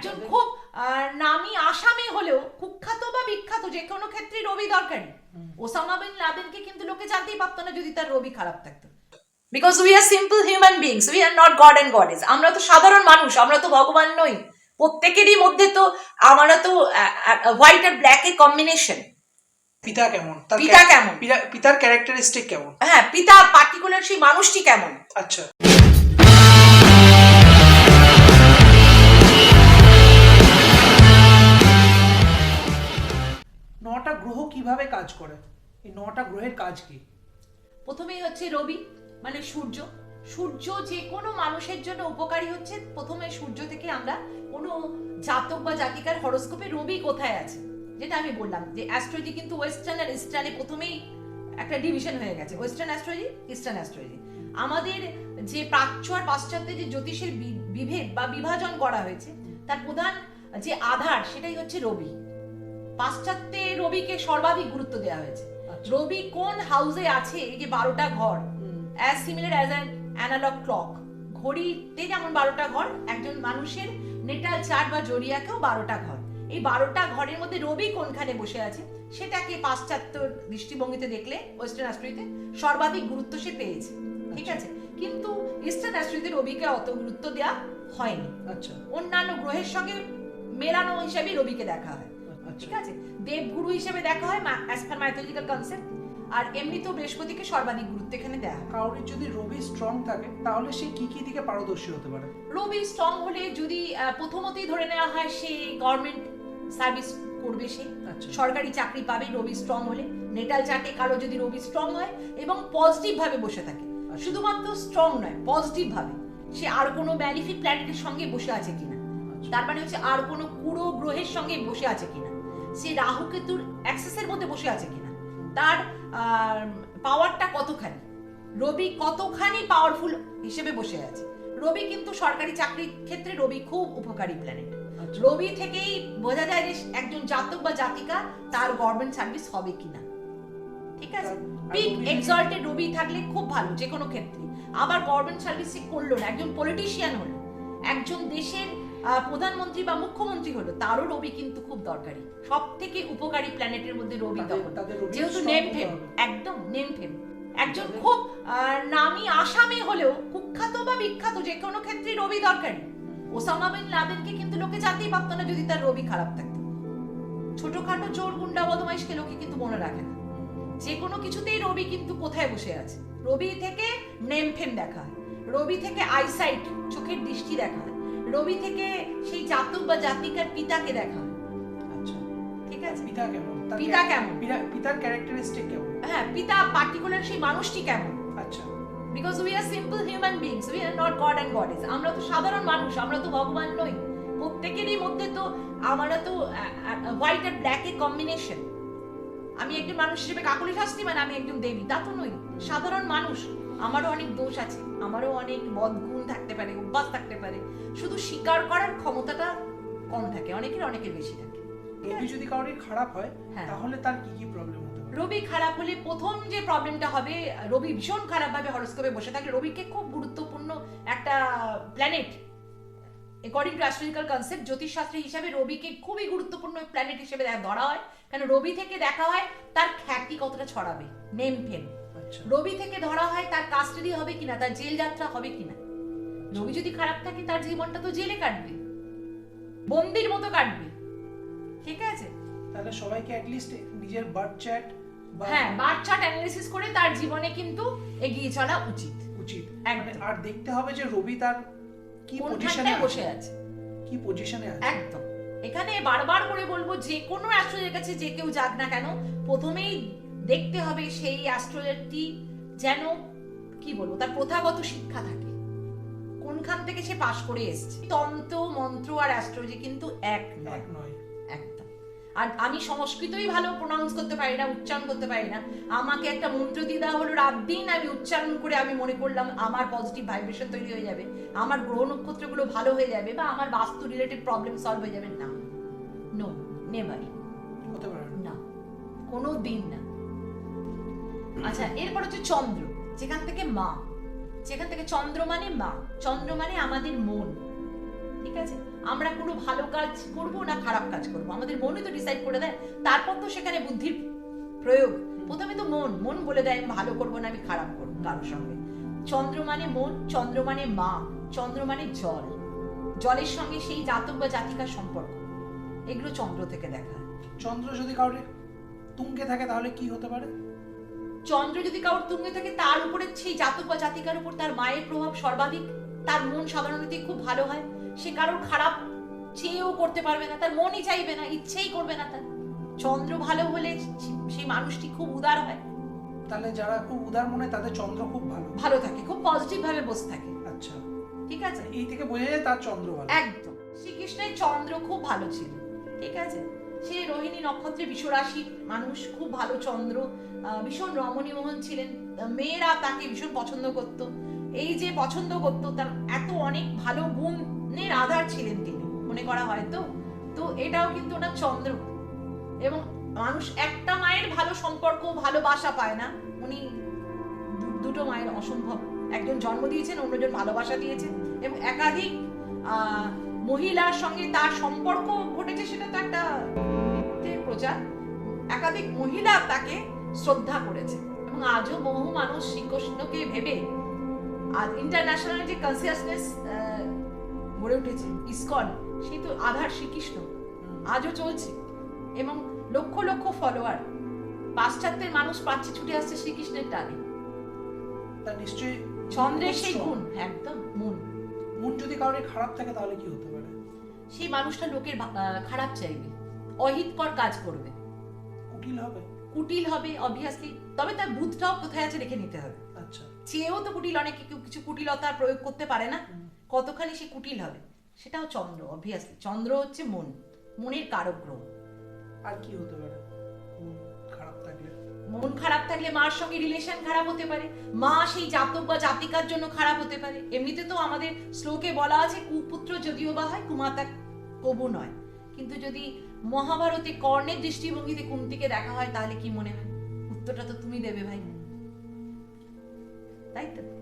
একজন খুব নামি আসামি হলেও কুখ্যাত বা বিখ্যাত যে কোনো ক্ষেত্রে রবি দরকারি ওসামা বিন লাদেনকে কিন্তু লোকে জানতেই পারতো না যদি তার রবি খারাপ থাকতো। Because we are simple human beings we are not god and goddess আমরা তো সাধারণ মানুষ আমরা তো ভগবান নই। প্রত্যেকেরই মধ্যে তো আমরা তো হোয়াইট আর ব্ল্যাক এর কম্বিনেশন পিতা কেমন? পিতা কেমন? পিতার ক্যারেক্টারিস্টিক কেমন? হ্যাঁ পিতা পার্টিকুলার সেই মানুষটি কেমন? আচ্ছা। কাজ করে। এই নটা গ্রহের কাজ কি? প্রথমেই হচ্ছে রবি মানে সূর্য। সূর্য যে কোনো মানুষের জন্য উপকারী হচ্ছে। প্রথমে সূর্য থেকে আমরা কোনো জাতক বা জাতিকার হরস্কোপে রবি কোথায় আছে? যেটা আমি বললাম যে অ্যাস্ট্রোলজি কিন্তু ওয়েস্টার্ন আর ইস্টার্নে প্রথমেই একটা ডিভিশন হয়ে গেছে। ওয়েস্টার্ন অ্যাস্ট্রোলজি ইস্টার্ন অ্যাস্ট্রোলজি আমাদের যে প্রাচ্য আর পাশ্চাত্যে যে জ্যোতিষের বিভেদ বা বিভাজন করা হয়েছে, তার প্রধান যে আধার সেটাই হচ্ছে রবি। পাশ্চাত্যে রবিকে সর্বাধিক গুরুত্ব দেওয়া হয়েছে। আচ্ছা। রবি কোন হাউসে আছে? এই যে বারোটা ঘর। As similar as an analog clock ঘড়িতে যেমন বারোটা ঘর একজন মানুষের নেটাল চার্ট বা জরিয়াকেও বারোটা ঘর। এই বারোটা ঘরের মধ্যে রবি কোনখানে বসে আছে? সেটাকে পাশ্চাত্য দৃষ্টিভঙ্গিতে দেখলে ওয়েস্টার্ন অ্যাস্ট্রোলজিতে সর্বাধিক গুরুত্ব সে পেয়েছে। ঠিক আছে? কিন্তু ইস্টার্ন অ্যাস্ট্রোলজিতে রবিকে অত গুরুত্ব দেওয়া হয়নি। আচ্ছা। অন্যান্য গ্রহের সঙ্গে মেলানো হিসেবে রবিকে দেখা হয়। আচ্ছা ঠিক আছে? দেবগুরু হিসেবে দেখা হয় অ্যাজ পার মাইথোলজিক্যাল কনসেপ্ট আর এমনিতেও বৃহস্পতিকে সর্বাধিক গুরুত্ব এখানে হয় কাউরির যদি রবি স্ট্রং থাকে তাহলে সে কি কি দিকে পারদর্শী হতে পারে? রবি স্ট্রং হলে যদি প্রথমতেই ধরে নেওয়া হয় সে গভর্নমেন্ট সার্ভিস করবে সে। আচ্ছা। সরকারি চাকরি পাবে রবি স্ট্রং হলে। নেটাল চার্টে কারও যদি রবি স্ট্রং হয় এবং পজিটিভ ভাবে বসে থাকে। আচ্ছা। শুধুমাত্র স্ট্রং নয় পজিটিভ ভাবে। সে আর কোনো ম্যালিফিক প্ল্যানেটের সঙ্গে বসে আছে কিনা। আচ্ছা। তার মানে হচ্ছে আর কোনো কুড়ো গ্রহের সঙ্গে বসে আছে কিনা। সে রাহু কেতুর অ্যাক্সেসের মধ্যে বসে আছে কিনা? তার পাওয়ারটা কতখানি? রবি কতখানি পাওয়ারফুল হিসেবে বসে আছে? রবি কিন্তু সরকারি চাকরির ক্ষেত্রে রবি খুব উপকারী প্ল্যানেট আচ্ছা। রবি থেকেই বোঝা যায় যে একজন জাতক বা জাতিকা তার গভর্নমেন্ট সার্ভিস হবে কিনা। ঠিক আছে? পিক এক্সল্টেড রবি থাকলে খুব ভালো যে কোনো ক্ষেত্রে। আবার গভর্নমেন্ট সার্ভিস সে করল না একজন পলিটিশিয়ান হলো। একজন দেশের প্রধানমন্ত্রী বা মুখ্যমন্ত্রী হলো তারও রবি কিন্তু খুব দরকারি। সব থেকে উপকারী প্ল্যানেটের মধ্যে রবি তখন। যেহেতু নেম ফেম একদম নেম ফেম একজন খুব নামি আসামি হলেও কুখ্যাত বা বিখ্যাত যে কোনো ক্ষেত্রেই রবি দরকারি। ওসামা বিন লাদেনকে কিন্তু লোকে জানতেই পারতো না যদি তার রবি খারাপ থাকতো। ছোটখাটো চোর গুন্ডা বদমাইশকে লোকে কিন্তু মনে রাখে না। যে কোনো কিছুতেই রবি কিন্তু কোথায় বসে আছে? রবি থেকে নেম ফেম দেখা রবি থেকে আইসাইট চোখের দৃষ্টি দেখা রবি থেকে সেই জাতক বা জাতিকার পিতাকে দেখা। আচ্ছা। ঠিক আছে? পিতা কেমন? পিতা কেমন? পিতার ক্যারেক্টারিস্টিক কেমন? হ্যাঁ পিতা পার্টিকুলার সেই মানুষটি কেমন? আচ্ছা। Because we are simple human beings we are not god and goddess আমরা তো সাধারণ মানুষ আমরা তো ভগবান নই। প্রত্যেকেরই মধ্যে তো আমরা তো হোয়াইট আর ব্ল্যাক এর কম্বিনেশন আমি একজন মানুষ হিসেবে কাকুলি শাস্তি মানে আমি একজন দেবী তা তো নই। সাধারণ মানুষ আমারও অনেক দোষ আছে আমারও অনেক বদগুণ থাকতে পারে অভ্যাস থাকতে পারে। শুধু স্বীকার করার ক্ষমতাটা কম থাকে অনেকের অনেকের বেশি থাকে। রবি যদি কাউরির খারাপ হয় হ্যাঁ। তাহলে তার কি কি প্রবলেম হতে পারে? রবি খারাপ হলে প্রথম যে প্রবলেমটা হবে রবি ভীষণ খারাপ ভাবে হরস্কোপে বসে থাকে। রবিকে খুব গুরুত্বপূর্ণ একটা planet according to astrological concept জ্যোতিষশাস্ত্র হিসাবে রবিকে খুবই গুরুত্বপূর্ণ প্ল্যানেট হিসেবে ধরা হয়। কারণ রবি থেকে দেখা হয় তার খ্যাতি কতটা ছড়াবে? নেম ফেম আচ্ছা। রবি থেকে ধরা হয় তার কাস্টাডি হবে কিনা? তার জেল যাত্রা হবে কিনা? রবি যদি খারাপ থাকে তার জীবনটা তো জেলে কাটবে। বন্দির মতো কাটবে। ঠিক আছে? তাহলে সবাইকে অ্যাটলিস্ট নিজের বার্থ চ্যাট হ্যাঁ বার চার্ট অ্যানালিসিস করে তার জীবনে কিন্তু এগিয়ে চলা উচিত। উচিত। একদম। মানে আর দেখতে হবে যে রবি তার কি পজিশনে বসে আছে। কি পজিশনে আছে। একদম। এখানে বারবার করে বলব যে কোনো অ্যাস্ট্রোলজের কাছে যে কেউ যাক না কেন প্রথমেই দেখতে হবে সেই অ্যাস্ট্রোলজারটি যেন কি বলব তার প্রথাগত শিক্ষা থাকে। কোনখান থেকে সে পাশ করে এসছে? তন্ত্র মন্ত্র আর অ্যাস্ট্রোলজি কিন্তু এক নয়। এক নয়। একদম আর আমি সংস্কৃতই ভালো প্রোনাউন্স করতে পারি না উচ্চারণ করতে পারি না। আমাকে একটা মন্ত্র দিয়ে দেওয়া হলো রাত দিন আমি উচ্চারণ করে আমি মনে করলাম আমার পজিটিভ ভাইব্রেশন তৈরি হয়ে যাবে আমার গ্রহ নক্ষত্রগুলো ভালো হয়ে যাবে বা আমার বাস্তু রিলেটেড প্রবলেম সলভ হয়ে যাবে। না। নো নেভার হতে পারে না। না। কোনো দিন না। আচ্ছা এরপর হচ্ছে চন্দ্র যেখান থেকে মা। যেখান থেকে চন্দ্র মানে মা চন্দ্র মানে আমাদের মন। ঠিক আছে? আমরা কোনো ভালো কাজ করব না খারাপ কাজ করব? আমাদের মনই তো ডিসাইড করে দেয়। তারপর তো সেখানে বুদ্ধির প্রয়োগ। প্রথমে তো মন। মন বলে দেয়, আমি ভালো করব না, আমি খারাপ করব কারোর সঙ্গে। চন্দ্র মানে মন চন্দ্র মানে মা চন্দ্র মানে জল। জলের সঙ্গে সেই জাতক বা জাতিকার সম্পর্ক। এগুলো চন্দ্র থেকে দেখা। চন্দ্র যদি কাউরে তুঙ্গে থাকে, তাহলে কি হতে পারে? চন্দ্র যদি কারোর তুঙ্গে থাকে তার উপরে সেই জাতক বা জাতিকার উপর তার মায়ের প্রভাব সর্বাধিক তার মন সাধারণত খুব ভালো হয়। সে কারোর খারাপ চেয়েও করতে পারবে না তার মনই চাইবে না ইচ্ছেই করবে না তার। চন্দ্র ভালো হলে সেই মানুষটি খুব উদার হয়। তাহলে যারা খুব উদার মনে তাদের চন্দ্র খুব ভালো। ভালো থাকে খুব পজিটিভ ভাবে বসে থাকে। আচ্ছা। ঠিক আছে? এই থেকে বোঝা যায় তার চন্দ্র ভালো। একদম। শ্রীকৃষ্ণের চন্দ্র খুব ভালো ছিল। ঠিক আছে? সে রোহিণী নক্ষত্রে বিশ্বরাশি মানুষ, খুব ভালো চন্দ্র ভীষণ রমণীমোহন ছিলেন। মেয়েরা তাকে ভীষণ পছন্দ করত। এই যে পছন্দ করত, তার এত অনেক ভালো গুণের আধার ছিলেন তিনি, মনে করা হয় তো? তো এটাও কিন্তু ওনার চন্দ্র। এবং মানুষ একটা মায়ের ভালো সম্পর্ক, ভালোবাসা পায় না। উনি দুটো মায়ের অসম্ভব। একজন জন্ম দিয়েছেন, অন্যজন ভালোবাসা দিয়েছেন। এবং একাধিক মহিলার সঙ্গে তার সম্পর্ক ঘটেছে, সেটা তো একটা একাধিক মহিলা তাকে শ্রদ্ধা করেছে। এবং আজও বহু মানুষ শ্রীকৃষ্ণকে ভেবে আর ইন্টারন্যাশনাল যে কনসিয়াসনেস গড়ে উঠেছে ইসকন সেই তো আধার শ্রীকৃষ্ণ। আজও চলছে। এবং লক্ষ লক্ষ ফলোয়ার পাশ্চাত্যের মানুষ পাচ্ছে ছুটে আসছে শ্রীকৃষ্ণের টানে। তা নিশ্চয়ই চন্দ্রের সেই গুণ একদম মন। মন যদি কাউরে খারাপ থাকে তাহলে কি হতে পারে? সেই মানুষটা লোকের খারাপ চাইবে। অহিতকর কাজ করবে। কুটিল হবে? কুটিল হবে অবভিয়াসলি তবে তার বুথটাও কোথায় আছে রেখে নিতে হবে। আচ্ছা। চেয়েও তো কুটিল অনেকে কেউ কিছু কুটিলতার প্রয়োগ করতে পারে না। কতখানি সে কুটিল হবে সেটাও চন্দ্র অবভিয়াসলি চন্দ্র হচ্ছে মন মনের কারক গ্রহ আর কি হতে পারে? খারাপ থাকলে? মন খারাপ থাকলে মার সঙ্গে রিলেশন খারাপ হতে পারে। মা সেই জাতক বা জাতিকার জন্য খারাপ হতে পারে। এমনিতে তো আমাদের শ্লোকে বলা আছে কুপুত্র যদিও বা হয় কুমাতা কবু নয়। কিন্তু যদি মহাভারতে কর্ণের দৃষ্টিভঙ্গিতে কুন্তিকে দেখা হয়, তাহলে কি মনে হয়? উত্তরটা তো তুমি দেবে ভাই। তাই তো?